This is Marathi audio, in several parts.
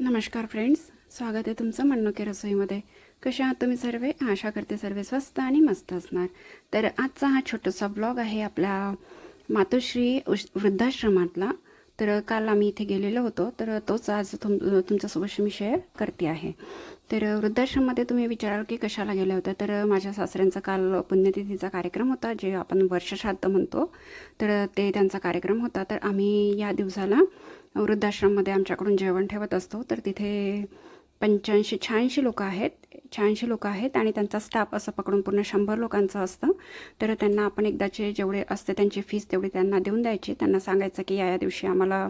नमस्कार फ्रेंड्स स्वागत आहे तुमचं मन्नुके रसोईमध्ये. कशा आहात तुम्ही सर्व? आशा करते सर्व स्वस्त आणि मस्त असणार. तर आजचा हा छोटासा ब्लॉग आहे आपल्या मातोश्री उश- वृद्धाश्रमातला. तर काल आम्ही इथे गेलेलो होतो. तर तोच आज तुम तुमच्यासोबत मी शेअर करते आहे. तर वृद्धाश्रममध्ये तुम्ही विचाराल की कशाला गेले होते? तर माझ्या सासऱ्यांचा काल पुण्यतिथीचा कार्यक्रम होता जे आपण वर्षश्राद्ध म्हणतो. तर ते त्यांचा कार्यक्रम होता. तर आम्ही या दिवसाला वृद्धाश्रममध्ये आमच्याकडून जेवण ठेवत असतो. तर तिथे पंच्याऐंशी शहाऐंशी लोक आहेत. शहाऐंशी लोक आहेत आणि त्यांचा स्टाफ असं पकडून पूर्ण शंभर लोकांचं असतं. तर त्यांना आपण एकदाचे जेवढे असते त्यांची फीस तेवढी त्यांना देऊन द्यायची. त्यांना सांगायचं की या या दिवशी आम्हाला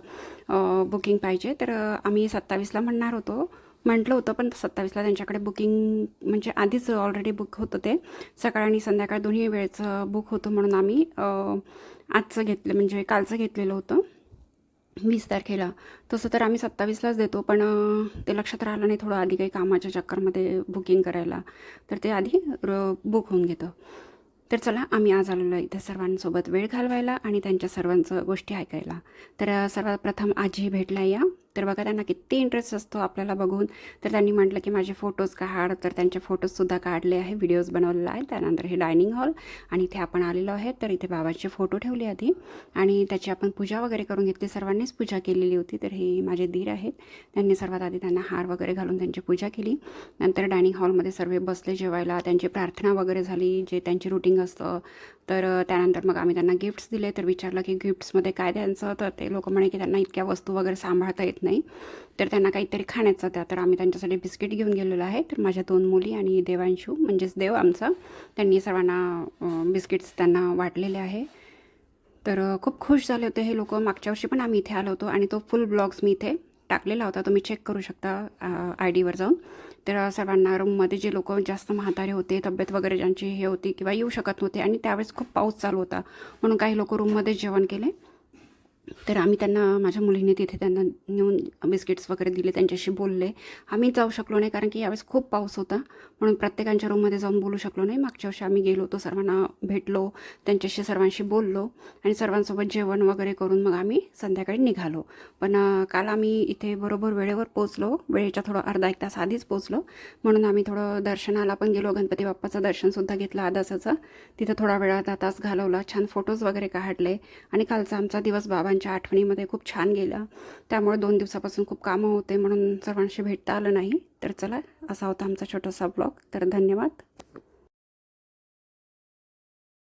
बुकिंग पाहिजे. तर आम्ही सत्तावीसला म्हणणार होतो. म्हटलं होतं पण सत्तावीसला त्यांच्याकडे बुकिंग म्हणजे आधीच ऑलरेडी बुक होतं ते. सकाळ आणि संध्याकाळ दोन्ही वेळचं बुक होतं म्हणून आम्ही आजचं घेतलं म्हणजे कालचं घेतलेलं होतं. वीस तारखेला तसं तर आम्ही सत्तावीसलाच देतो पण ते लक्षात राहिलं नाही थोडं आधी काही कामाच्या चक्करमध्ये बुकिंग करायला. तर ते आधी र बुक होऊन घेतं. तर चला आम्ही आज आलेलो इथे सर्वांसोबत वेळ घालवायला आणि त्यांच्या सर्वांचं गोष्टी ऐकायला. तर सर्वात प्रथम आजी भेटला या. तर बघा त्यांना किती इंटरेस्ट असतो आपल्याला बघून. तर त्यांनी म्हटलं की माझे फोटोज काढ. तर त्यांचे फोटोजसुद्धा काढले आहे. व्हिडिओज बनवलेला आहे त्यानंतर हे डायनिंग हॉल आणि इथे आपण आलेलो आहे. तर इथे बाबाचे फोटो ठेवले आधी. आणि त्याची आपण पूजा वगैरे करून घेतली. सर्वांनीच पूजा केलेली होती. तर हे माझे धीर आहेत. त्यांनी सर्वात आधी त्यांना हार वगैरे घालून त्यांची पूजा केली. नंतर डायनिंग हॉलमध्ये सर्व बसले जेवायला. त्यांची प्रार्थना वगैरे झाली. जे त्यांची रुटीन असतं. तर त्यानंतर मग आम्ही त्यांना गिफ्ट्स दिले. तर विचारलं की गिफ्ट्समध्ये काय द्यायचं तर ते लोक म्हणे की त्यांना इतक्या वस्तू वगैरे सांभाळता येत नाही. तर त्यांना काहीतरी खाण्याचं त्या तर आम्ही त्यांच्यासाठी बिस्किट घेऊन गेलेलो आहे. तर माझ्या दोन मुली आणि देवांशू म्हणजेच देव आमचा त्यांनी सर्वांना बिस्किट्स त्यांना वाटलेले आहे. तर खूप खुश झाले होते हे लोक. मागच्या वर्षी पण आम्ही इथे आलो होतो आणि तो फुल ब्लॉग्स मी इथे टाकलेला होता. तुम्ही चेक करू शकता आय डीवर जाऊन. तर सर्वांना रूममध्ये जे लोक जास्त म्हातारे होते तब्येत वगैरे ज्यांची हे होती किंवा येऊ शकत नव्हते आणि त्यावेळेस खूप पाऊस चालू होता. म्हणून काही लोक रूममध्ये जेवण केले. तर आम्ही त्यांना माझ्या मुलीने तिथे त्यांना नेऊन बिस्किट्स वगैरे दिले त्यांच्याशी बोलले. आम्ही जाऊ शकलो नाही कारण की यावेळेस खूप पाऊस होता. म्हणून प्रत्येकांच्या रूममध्ये जाऊन बोलू शकलो नाही. मागच्या वर्षी आम्ही गेलो होतो सर्वांना भेटलो त्यांच्याशी सर्वांशी बोललो आणि सर्वांसोबत जेवण वगैरे करून मग आम्ही संध्याकाळी निघालो. पण काल आम्ही इथे बरोबर वेळेवर पोचलो वेळेच्या थोडं अर्धा एक तास आधीच पोचलो म्हणून आम्ही थोडं दर्शनाला पण गेलो. गणपती बाप्पाचं दर्शनसुद्धा घेतलं आदासाचं. तिथं थोडा वेळ अर्धा तास घालवला छान फोटोज वगैरे काढले आणि कालचा आमचा दिवस बाबांच्या आठवणीमध्ये खूप छान गेला. त्यामुळे दोन दिवसापासून खूप कामं होते म्हणून सर्वांशी भेटता आलं नाही. तर चला असा होता आमचा छोटासा ब्लॉग. तर धन्यवाद.